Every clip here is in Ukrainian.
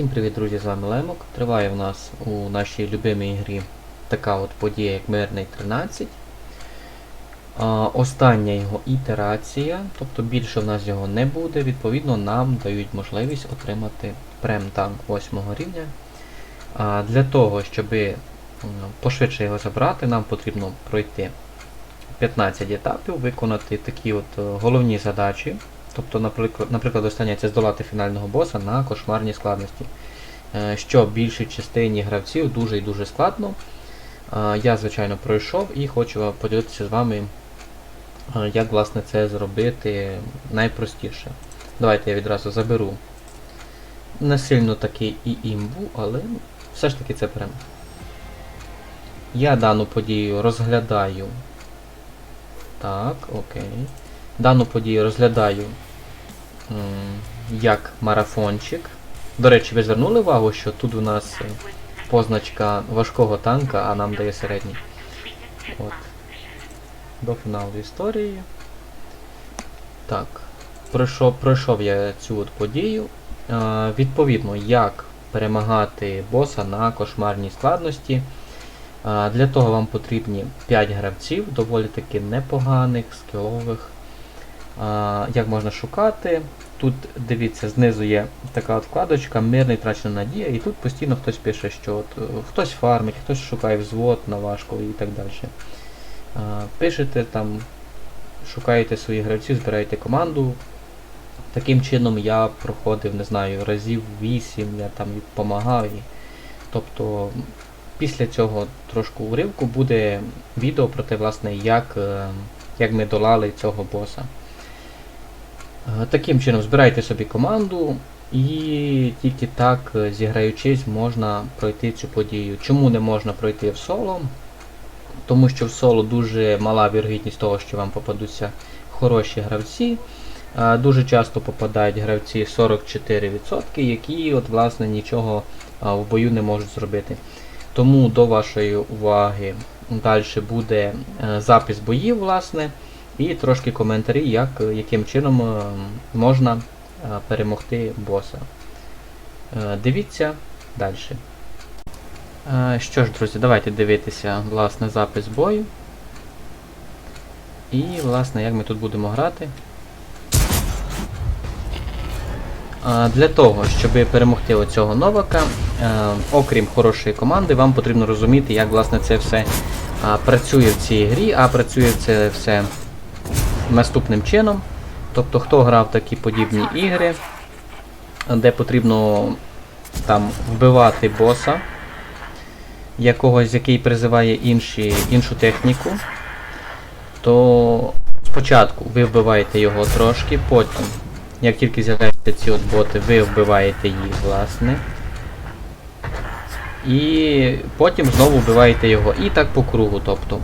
Всім привіт, друзі, з вами Лемок. Триває в нас у нашій любимій грі така от подія, як Мирний 13. А, остання його ітерація, тобто більше в нас його не буде. Відповідно, нам дають можливість отримати прем-танк 8 рівня. А, для того, щоб пошвидше його забрати, нам потрібно пройти 15 етапів, виконати такі от е, головні задачі. Тобто, наприклад, наприклад, остання це здолати фінального боса на кошмарній складності. Е, Що більшій частині гравців дуже і дуже складно. Е, Я, звичайно, пройшов і хочу поділитися з вами, е, як власне це зробити найпростіше. Давайте я відразу заберу. Не сильно таки і імбу, але все ж таки це прям. Я дану подію розглядаю. Так, окей. Дану подію розглядаю як марафончик. До речі, ви звернули увагу, що тут у нас е, позначка важкого танка, а нам дає середній. От. До фіналу історії. Так. Пройшов, пройшов я цю от подію. Е, відповідно, як перемагати боса на кошмарній складності. Е, для того вам потрібні 5 гравців, доволі таки непоганих, скілових. Як можна шукати? Тут дивіться, знизу є така от вкладочка Мирний втрачена надія, і тут постійно хтось пише, що от, е, хтось фармить, хтось шукає взвод на важко і так далі. Пишете там, шукаєте своїх гравців, збираєте команду. Таким чином я проходив, не знаю, разів 8, я там допомагав. Тобто після цього трошку уривку буде відео про те, власне, як, е, як ми долали цього боса. Е, Таким чином збирайте собі команду і тільки так, е, зіграючись, можна пройти цю подію. Чому не можна пройти в соло? Тому що в соло дуже мала вірогідність того, що вам попадуться хороші гравці. Е, Дуже часто попадають гравці 44%, які от, власне, нічого в бою не можуть зробити. Тому до вашої уваги далі буде запис боїв, власне. І трошки коментарі, як, яким чином е, можна е, перемогти боса. Е, Дивіться далі. Е, Що ж, друзі, давайте дивитися власне запис бою. І, власне, як ми тут будемо грати. Е, Для того, щоб перемогти оцього новака, е, окрім хорошої команди, вам потрібно розуміти, як власне це все е, працює в цій грі, а працює це все наступним чином. Тобто, хто грав такі подібні ігри, де потрібно там вбивати боса, якогось, який призиває інші, іншу техніку, то спочатку ви вбиваєте його трошки, потім, як тільки з'являються ці от боти, ви вбиваєте їх, власне. І потім знову вбиваєте його. І так по кругу. Тобто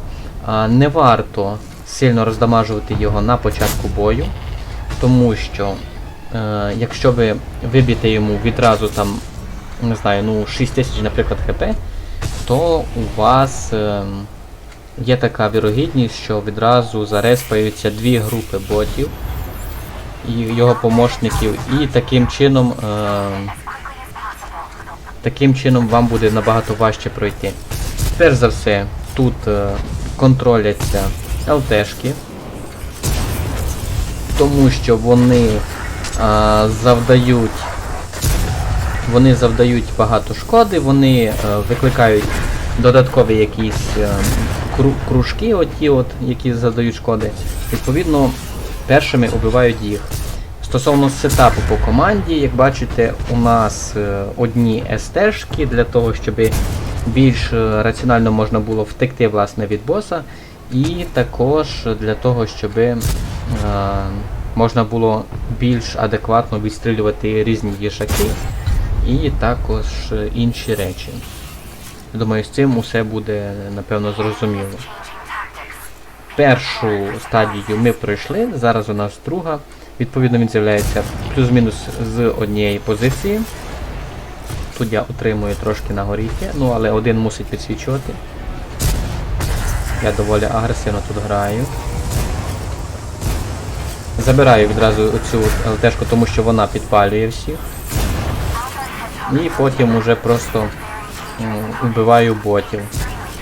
не варто сильно роздамажувати його на початку бою, тому що е, якщо ви виб'єте йому відразу там, не знаю, ну 6 тисяч, наприклад, хп, то у вас е, є така вірогідність, що відразу зареспаються дві групи ботів і його помощників, і таким чином. Е, Таким чином вам буде набагато важче пройти. Перш за все, тут е, контроляться ЛТшки, тому що вони а, завдають вони завдають багато шкоди, вони е, викликають додаткові якісь кру- кружки, оті от, які завдають шкоди. Відповідно, першими убивають їх. Стосовно сетапу по команді, як бачите, у нас е, одні СТ-шки для того, щоб більш е, раціонально можна було втекти власне від боса, і також для того, щоб е, можна було більш адекватно відстрілювати різні їжаки і також інші речі. Думаю, з цим усе буде напевно зрозуміло. Першу стадію ми пройшли, зараз у нас друга. Відповідно, він з'являється плюс-мінус з однієї позиції. Тут я отримую трошки на горіхи, ну але один мусить підсвічувати. Я доволі агресивно тут граю. Забираю відразу оцю ЛТшку, тому що вона підпалює всіх. І потім уже просто вбиваю ботів.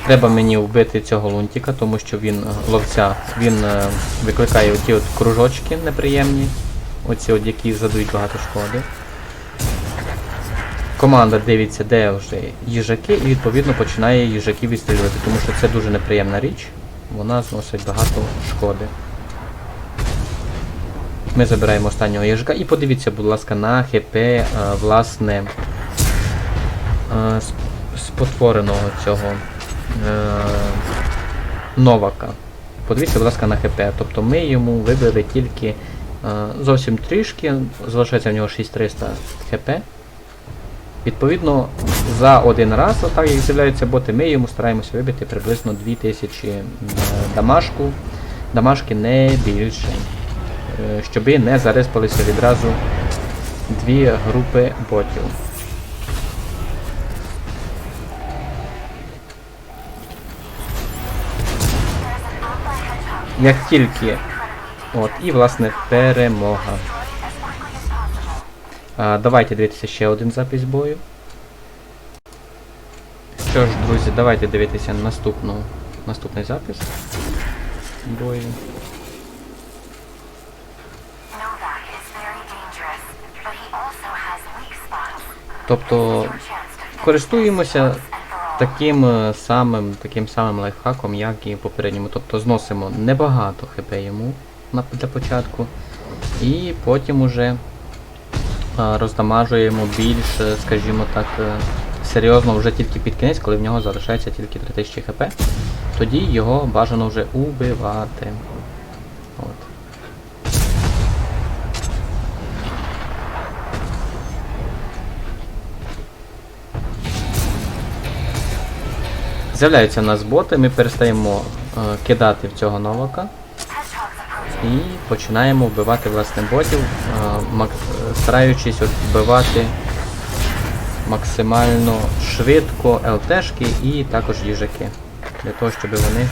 Треба мені вбити цього лунтика, тому що він е, ловця, він е, викликає оті от кружочки неприємні, оці от, які задають багато шкоди. Команда дивиться, де вже їжаки, і відповідно починає їжаків відстрілювати, тому що це дуже неприємна річ, вона зносить багато шкоди. Ми забираємо останнього їжака і подивіться, будь ласка, на ХП, е, власне, е, спотвореного цього е, Новака. Подивіться, будь ласка, на ХП. Тобто ми йому вибили тільки зовсім трішки, залишається в нього 6300 ХП. Відповідно, за один раз, отак як з'являються боти, ми йому стараємося вибити приблизно 2000 е, дамашку, дамашки не більше. Е, Щоби не зариспалися відразу дві групи ботів. Як тільки. От, і власне перемога. А, давайте дивитися ще один запис бою. Що ж, друзі, давайте дивитися наступну, наступний запис бою. Тобто користуємося таким е, самим, таким самим лайфхаком, як і в попередньому. Тобто зносимо небагато хп йому для початку. І потім уже роздамажуємо більш, е, скажімо так, е, серйозно вже тільки під кінець, коли в нього залишається тільки 3000 хп. Тоді його бажано вже убивати. От. З'являються в нас боти, ми перестаємо е, кидати в цього approaching. І починаємо вбивати власне ботів, стараючись вбивати максимально швидко ЛТшки і також їжаки. Для того, щоб вони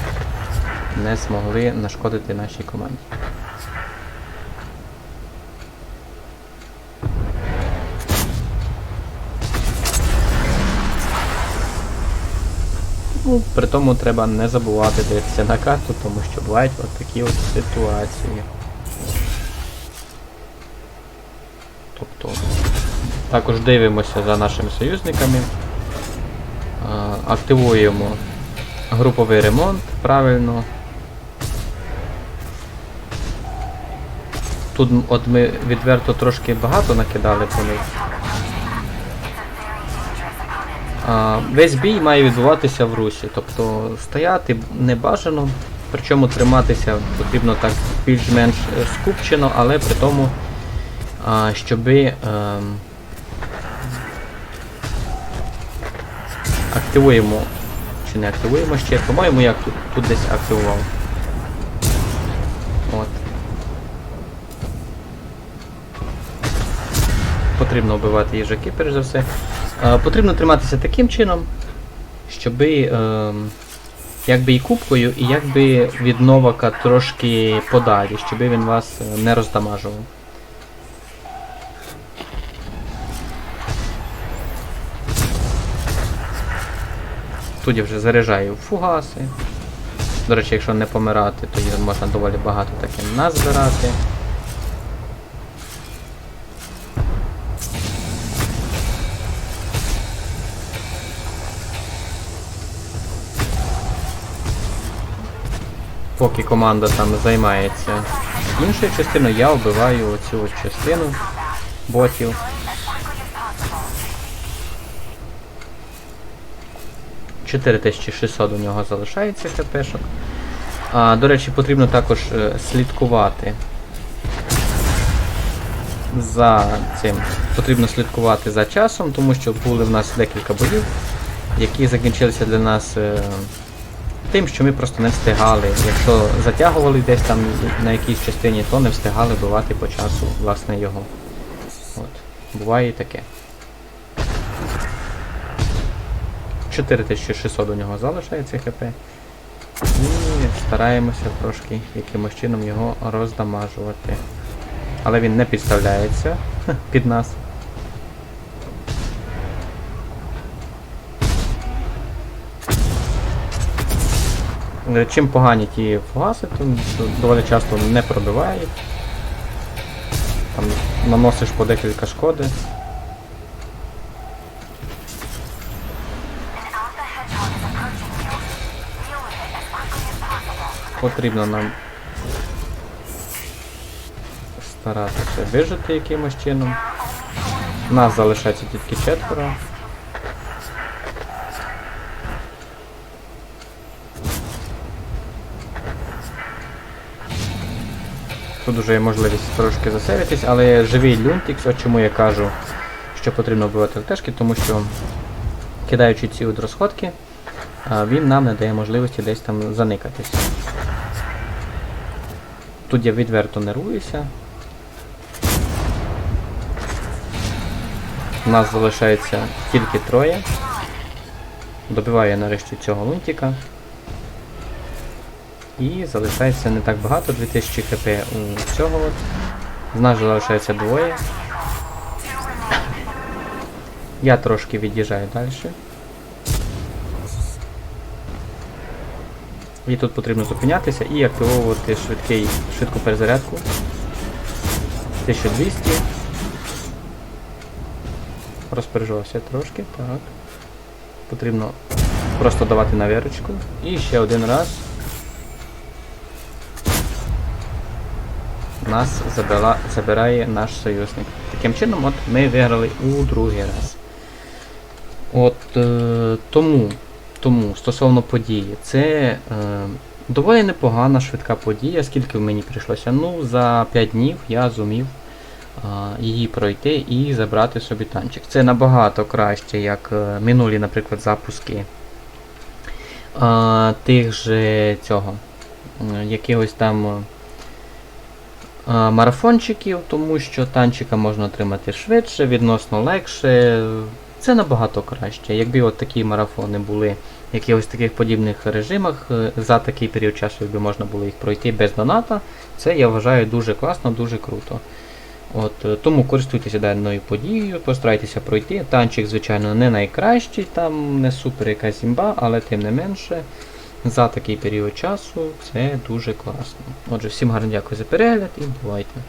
не змогли нашкодити нашій команді. Ну, при тому треба не забувати дивитися на карту, тому що бувають от такі от ситуації. Тобто також дивимося за нашими союзниками, активуємо груповий ремонт правильно. Тут от ми відверто трошки багато накидали по них. Весь бій має відбуватися в русі, тобто стояти не бажано, причому триматися потрібно так більш-менш е, скупчено, але при тому, а, щоби ем, активуємо чи не активуємо ще, по-моєму, я тут десь активував. От. Потрібно вбивати їжаки, перш за все. Е, потрібно триматися таким чином, щоби ем, якби і кубкою, і якби від новака трошки подалі, щоби він вас е, не роздамажував. Тут я вже заряджаю фугаси. До речі, якщо не помирати, то їх можна доволі багато таки назбирати. Поки команда там займається іншою частиною, я вбиваю оцю частину ботів. 4600 у нього залишається хпшок. А, до речі, потрібно також е, слідкувати за цим. Потрібно слідкувати за часом, тому що були в нас декілька боїв, які закінчилися для нас е, тим, що ми просто не встигали. Якщо затягували десь там на якійсь частині, то не встигали бивати по часу власне його. От. Буває і таке. 4600 у нього залишається хп. І стараємося трошки якимось чином його роздамажувати. Але він не підставляється під нас. Чим погані ті фугаси, тим доволі часто не пробивають. Там наносиш по декілька шкоди. Потрібно нам старатися вижити якимось чином. Нас залишається тільки четверо. Тут вже є можливість трошки засейвитись, але живий люнтікс, от чому я кажу, що потрібно вбивати ЛТшки, тому що кидаючи ці от розходки, він нам не дає можливості десь там заникатись. Тут я відверто нервуюся. У нас залишається тільки троє. Добиваю я нарешті цього лунтика. І залишається не так багато, 2000 хп у цього. От. З нас залишається двоє. Я трошки від'їжджаю далі. І тут потрібно зупинятися і активовувати швидкий, швидку перезарядку. 1200. Розпережувався трошки, так. Потрібно просто давати навірочку. І ще один раз. Нас забила, забирає наш союзник. Таким чином, от ми виграли у другий раз. От е, тому, тому стосовно події, це е, доволі непогана швидка подія, скільки мені прийшлося. Ну, за 5 днів я зумів а, її пройти і забрати собі танчик. Це набагато краще, як е, минулі, наприклад, запуски а, тих же цього, м, якихось там. Е, марафончиків, тому що танчика можна отримати швидше, відносно легше. Це набагато краще. Якби от такі марафони були в якихось таких подібних режимах, е, за такий період часу, якби можна було їх пройти без доната, це я вважаю дуже класно, дуже круто. От, е, тому користуйтеся даною подією, постарайтеся пройти. Танчик, звичайно, не найкращий, там не супер якась імба, але тим не менше, за такий період часу це дуже класно. Отже, всім гарно дякую за перегляд і бувайте.